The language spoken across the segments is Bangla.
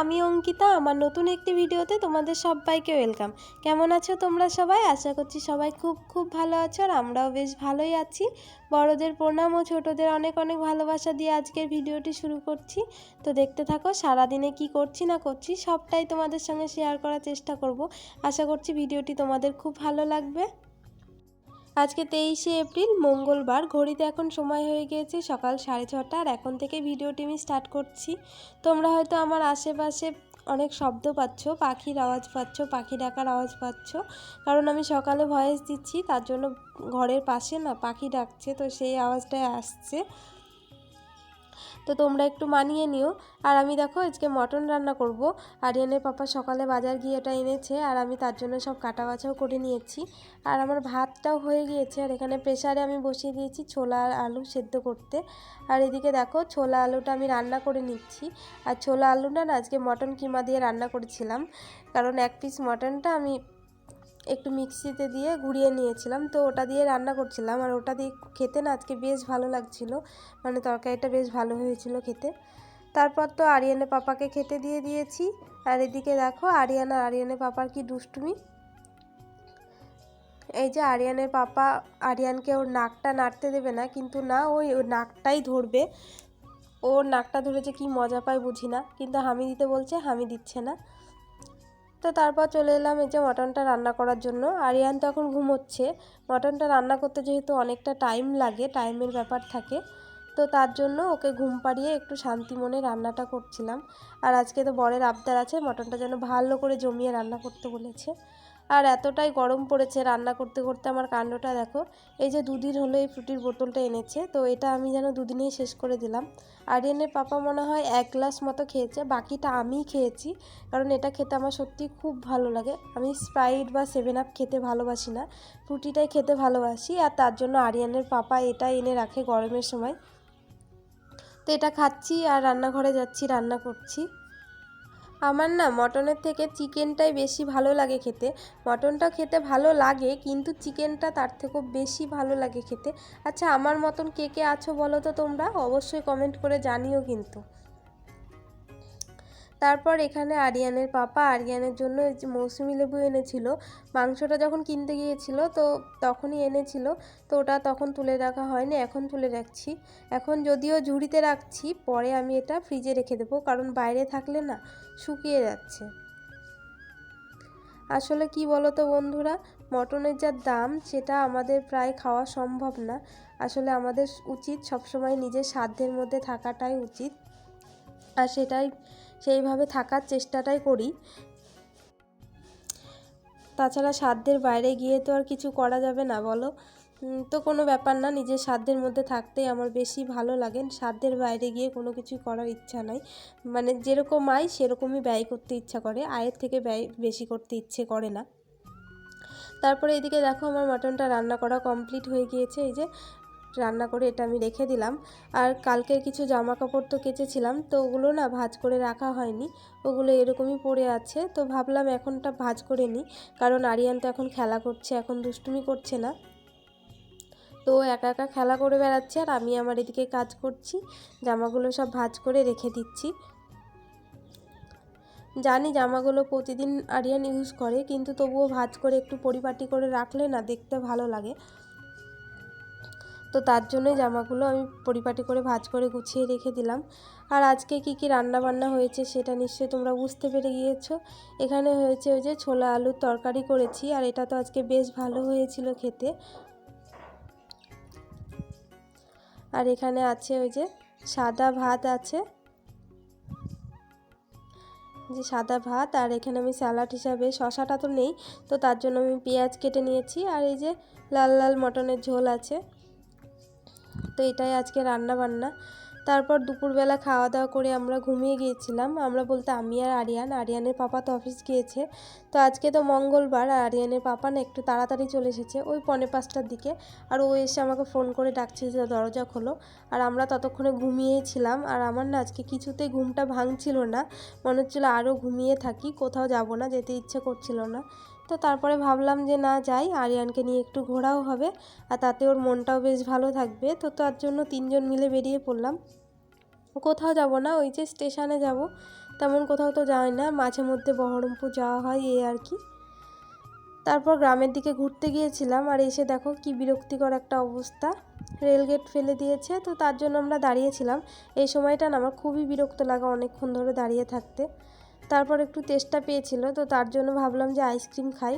আমি অঙ্কিতা। আমার নতুন একটি ভিডিওতে তোমাদের সবাইকে ওয়েলকাম। কেমন আছো তোমরা সবাই? আশা করছি সবাই খুব খুব ভালো আছো আর আমরাও বেশ ভালোই আছি। বড়দের প্রণাম ও ছোটদের অনেক অনেক ভালোবাসা দিয়ে আজকের ভিডিওটি শুরু করছি। তো দেখতে থাকো, সারাদিনে কি করছি না করছি সবটাই তোমাদের সঙ্গে শেয়ার করার চেষ্টা করব। আশা করছি ভিডিওটি তোমাদের খুব ভালো লাগবে। আজকে তেইশে এপ্রিল, মঙ্গলবার। ঘড়িতে এখন সময় হয়ে গিয়েছে সকাল সাড়ে ছটা আর এখন থেকে ভিডিওটি আমি স্টার্ট করছি। তোমরা হয়তো আমার আশেপাশে অনেক শব্দ পাচ্ছ, পাখির আওয়াজ পাচ্ছ, পাখি ডাকার আওয়াজ পাচ্ছ। কারণ আমি সকালে ভয়েস দিচ্ছি, তার জন্য ঘরের পাশে না পাখি ডাকছে, তো সেই আওয়াজটাই আসছে। তো তোমরা একটু মানিয়ে নিও। আর আমি দেখো আজকে মটন রান্না করব। আরিয়ানের পাপা সকালে বাজার গিয়ে এটা এনেছে আর আমি তার জন্য সব কাটা বাছাও করে নিয়েছি। আর আমার ভাতটাও হয়ে গিয়েছে আর এখানে প্রেশারে আমি বসিয়ে দিয়েছি ছোলা আলু সেদ্ধ করতে। আর এদিকে দেখো ছোলা আলুটা আমি রান্না করে নিচ্ছি। আর ছোলা আলুটা না আজকে মটন কিমা দিয়ে রান্না করেছিলাম। কারণ এক পিস মটনটা আমি একটু মিক্সিতে দিয়ে ঘুরিয়ে নিয়েছিলাম। তো ওটা দিয়ে রান্না করছিলাম আর ওটা দিয়ে খেতে না আজকে বেশ ভালো লাগছিল। মানে তরকারিটা বেশ ভালো হয়েছিল খেতে। তারপর তো আরিয়ানে পাপাকে খেতে দিয়ে দিয়েছি। আর এদিকে দেখো আরিয়ানা আরিয়ানে পাপার কি দুষ্টুমি। এই যে আরিয়ানের পাপা আরিয়ানকে ওর নাকটা নাড়তে দেবে না, কিন্তু না, ওই ওর নাকটাই ধরবে। ওর নাকটা ধরেছে কি মজা পায় বুঝি না, কিন্তু হামি দিতে বলছে হামি দিচ্ছে না। তো তারপর চলে এলাম এই যে মটনটা রান্না করার জন্য। আরিয়ান তো এখন ঘুমোচ্ছে। মটনটা রান্না করতে যেহেতু অনেকটা টাইম লাগে, টাইমের ব্যাপার থাকে, তো তার জন্য ওকে ঘুম পাড়িয়ে একটু শান্তি মনে রান্নাটা করছিলাম। আর আজকে তো বরের আবদার আছে, মটনটা যেন ভালো করে জমিয়ে রান্না করতে বলেছে। আর এতটাই গরম পড়েছে রান্না করতে করতে আমার কাণ্ডটা দেখো। এই যে দুদিন হলো এই ফ্রুটির বোতলটা এনেছে, তো এটা আমি যেন দুদিনেই শেষ করে দিলাম। আরিয়ানের পাপা মনে হয় এক গ্লাস মতো খেয়েছে, বাকিটা আমিই খেয়েছি, কারণ এটা খেতে আমার সত্যি খুব ভালো লাগে। আমি স্প্রাইট বা সেভেন আপ খেতে ভালোবাসি না, ফ্রুটিটাই খেতে ভালোবাসি, আর তার জন্য আরিয়ানের পাপা এটা এনে রাখে গরমের সময়। তো এটা খাচ্ছি আর রান্নাঘরে যাচ্ছি, রান্না করছি। আমার না মটনের থেকে চিকেনটাই বেশি ভালো লাগে খেতে। মটনটা খেতে ভালো লাগে, কিন্তু চিকেনটা তার থেকেও বেশি ভালো লাগে খেতে। আচ্ছা আমার মতন কে কে আছো বলো তো তোমরা? অবশ্যই কমেন্ট করে জানিও কিন্তু। তারপর এখানে আরিয়ানের পাপা আরিয়ানের জন্য মৌসুমি লেবু এনেছিল, মাংসটা যখন কিনতে গিয়েছিল তো তখনই এনেছিল, তো ওটা তখন তুলে রাখা হয়নি, এখন তুলে রাখছি। এখন যদিও ঝুড়িতে রাখছি, পরে আমি এটা ফ্রিজে রেখে দেবো, কারণ বাইরে থাকলে না শুকিয়ে যাচ্ছে। আসলে কি বলো তো বন্ধুরা, মটনের যা দাম, সেটা আমাদের প্রায় খাওয়া সম্ভব না। আসলে আমাদের উচিত সবসময় নিজের সাধ্যের মধ্যে থাকাটাই উচিত। আর সেটাই সেইভাবে থাকার চেষ্টাটাই করি। তাছাড়া সাধ্যের বাইরে গিয়ে তো আর কিছু করা যাবে না, বলো? তো কোনো ব্যাপার না, নিজের সাধ্যের মধ্যে থাকতেই আমার বেশি ভালো লাগে। সাধ্যের বাইরে গিয়ে কোনো কিছু করার ইচ্ছা নাই। মানে যেরকম আয়, সেরকমই ব্যয় করতে ইচ্ছা করে। আয়ের থেকে ব্যয় বেশি করতে ইচ্ছে করে না। তারপরে এদিকে দেখো আমার মাটনটা রান্না করা কমপ্লিট হয়ে গিয়েছে। এই যে রান্না করে এটা আমি রেখে দিলাম। আর কালকে কিছু জামা কাপড় তো কেচেছিলাম, তো ওগুলো না ভাজ করে রাখা হয়নি। ওগুলো এরকমই পড়ে আছে, তো ভাবলাম এখনটা ভাজ করে নিই, কারণ আরিয়ান তো এখন খেলা করছে, এখন দুষ্টুমি করছে না। তো একা একা খেলা করে বেড়াচ্ছে, আর আমি আমার এদিকে কাজ করছি, জামাগুলো সব ভাজ করে রেখে দিচ্ছি। জানি জামাগুলো প্রতিদিন আরিয়ান ইউজ করে, কিন্তু তবুও ভাজ করে একটু পরিপাটি করে রাখলে না দেখতে ভালো লাগে। তো তার জন্যই জামাগুলো আমি পরিপাটি করে ভাজ করে গুছিয়ে রেখে দিলাম। আর আজকে কি কি রান্না বান্না হয়েছে সেটা নিশ্চয়ই তোমরা বুঝতে পেরে গিয়েছো। এখানে হয়েছে ওই যে ছোলা আলুর তরকারি করেছি, আর এটা তো আজকে বেশ ভালো হয়েছিল খেতে। আর এখানে আছে ওই যে সাদা ভাত আছে। যে সাদা ভাত, আর এখানে আমি স্যালাড হিসাবে শশাটা তো নেই, তো তার জন্য আমি পেঁয়াজ কেটে নিয়েছি। আর এই যে লাল লাল মটনের ঝোল আছে। তো এটাই আজকে রান্না বান্না তারপর দুপুরবেলা খাওয়া দাওয়া করে আমরা ঘুমিয়ে গিয়েছিলাম। আমরা বলতে আমি আর আরিয়ান, আরিয়ানের পাপা তো অফিস গিয়েছে। তো আজকে তো মঙ্গলবার, আর আরিয়ানের পাপা না একটু তাড়াতাড়ি চলে এসেছে ওই পনে পাঁচটার দিকে। আর ও এসে আমাকে ফোন করে ডাকছে যে, দরজা খোলো। আর আমরা ততক্ষণে ঘুমিয়েছিলাম। আর আমার না আজকে কিছুতেই ঘুমটা ভাঙছিল না। মনে হচ্ছিল আরও ঘুমিয়ে থাকি, কোথাও যাব না, যেতে ইচ্ছে করছিল না। তো তারপরে ভাবলাম যে না, যাই। আরিয়ানকে নিয়ে একটু ঘোরাও হবে। আর তাতে ওর মনটাও বেশ ভালো থাকবে। তো তার জন্য তিনজন মিলে বেরিয়ে পড়লাম। কোথাও যাব না, ওই যে স্টেশনে যাব। তেমন কোথাও তো যাই না। মাঝে মধ্যে বহরমপুর যাওয়া হয় এই আর কি। তারপর গ্রামের দিকে ঘুরতে গিয়েছিলাম। আর এসে দেখো কি বিরক্তিকর একটা অবস্থা। রেলগেট ফেলে দিয়েছে। তো তার জন্য আমরা দাঁড়িয়েছিলাম। এই সময়টা না, আমার খুবই বিরক্ত লাগা অনেকক্ষণ ধরে দাঁড়িয়ে থাকতে। তারপর একটু তেষ্টা পেয়েছিল, তো তার জন্য ভাবলাম যে আইসক্রিম খাই।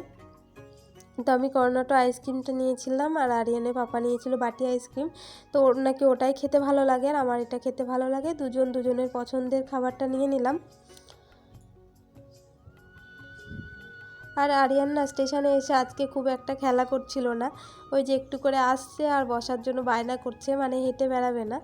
তো আমি কর্নাটো আইসক্রিমটা নিয়েছিলাম আর আরিয়ানে পাপা নিয়েছিল বাটি আইসক্রিম তো ওর নাকি ওটাই খেতে ভালো লাগে আর আমার এটা খেতে ভালো লাগে। দুজন দুজনের পছন্দের খাবারটা নিয়ে নিলাম। আর আরিয়ান স্টেশনে এসে আজকে খুব একটা খেলা করছিল না। ওই যে একটু করে আসছে আর বসার জন্য বায়না করছে মানে হেঁটে বেড়াবে না।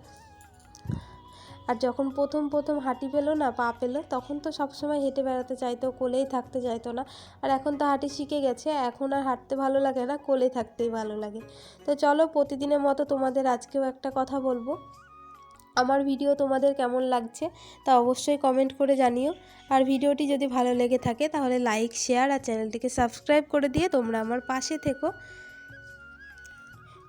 আর যখন প্রথম প্রথম হাঁটি পেল না, পা পেল, তখন তো সবসময় হেঁটে বেড়াতে চাইতো, কোলেই থাকতে চাইতো না। আর এখন তো হাঁটি শিখে গেছে, এখন আর হাঁটতে ভালো লাগে না কোলে থাকতেই ভালো লাগে। তো চলো প্রতিদিনের মতো তোমাদের আজকেও একটা কথা বলব। আমার ভিডিও তোমাদের কেমন লাগছে তা অবশ্যই কমেন্ট করে জানিও। আর ভিডিওটি যদি ভালো লেগে থাকে, তাহলে লাইক শেয়ার আর চ্যানেলটিকে সাবস্ক্রাইব করে দিয়ে তোমরা আমার পাশে থেকো।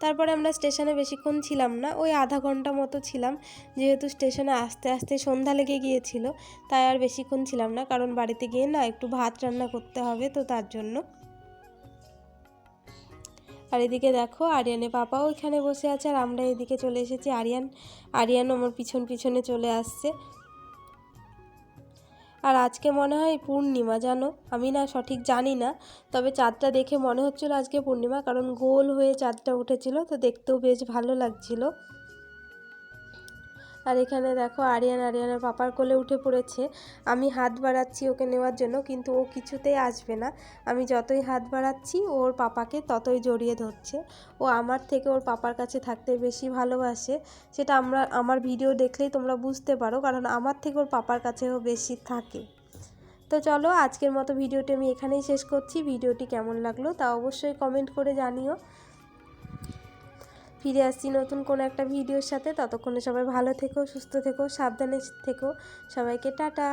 তারপরে আমরা স্টেশনে বেশিক্ষণ ছিলাম না, ওই আধা ঘণ্টা মতো ছিলাম। যেহেতু স্টেশনে আস্তে আস্তে সন্ধ্যা লেগে গিয়েছিল, তাই আর বেশিক্ষণ ছিলাম না, কারণ বাড়িতে গিয়ে না একটু ভাত রান্না করতে হবে তো তার জন্য। আর এদিকে দেখো আরিয়ানে পাপাও ওইখানে বসে আছে, আর আমরা এদিকে চলে এসেছি। আরিয়ান, আরিয়ানও আমার পিছন পিছনে চলে আসছে। আর আজকে মনে হয় পূর্ণিমা, জানো? আমি না সঠিক জানি না, তবে চাঁদটা দেখে মনে হচ্ছিল আজকে পূর্ণিমা, কারণ গোল হয়ে চাঁদটা উঠেছিল, তো দেখতেও বেশ ভালো লাগছিল। আর এখানে দেখো আরিয়ান, আরিয়ানের পাপার কোলে উঠে পড়েছে। আমি হাত বাড়াচ্ছি ওকে নেওয়ার জন্য, কিন্তু ও কিছুতেই আসবে না। আমি যতই হাত বাড়াচ্ছি, ওর পাপাকে ততই জড়িয়ে ধরছে। ও আমার থেকে ওর পাপার কাছে থাকতে বেশি ভালোবাসে। সেটা আমরা, আমার ভিডিও দেখলেই তোমরা বুঝতে পারো, কারণ আমার থেকে ওর পাপার কাছেও বেশি থাকে। তো চলো, আজকের মতো ভিডিওটি আমি এখানেই শেষ করছি। ভিডিওটি কেমন লাগল তা অবশ্যই কমেন্ট করে জানিও। ফিরে আসছি নতুন কোনো একটা ভিডিওর সাথে। ততক্ষণে সবাই ভালো থেকো, সুস্থ থেকো, সাবধানে থেকো। সবাইকে টাটা।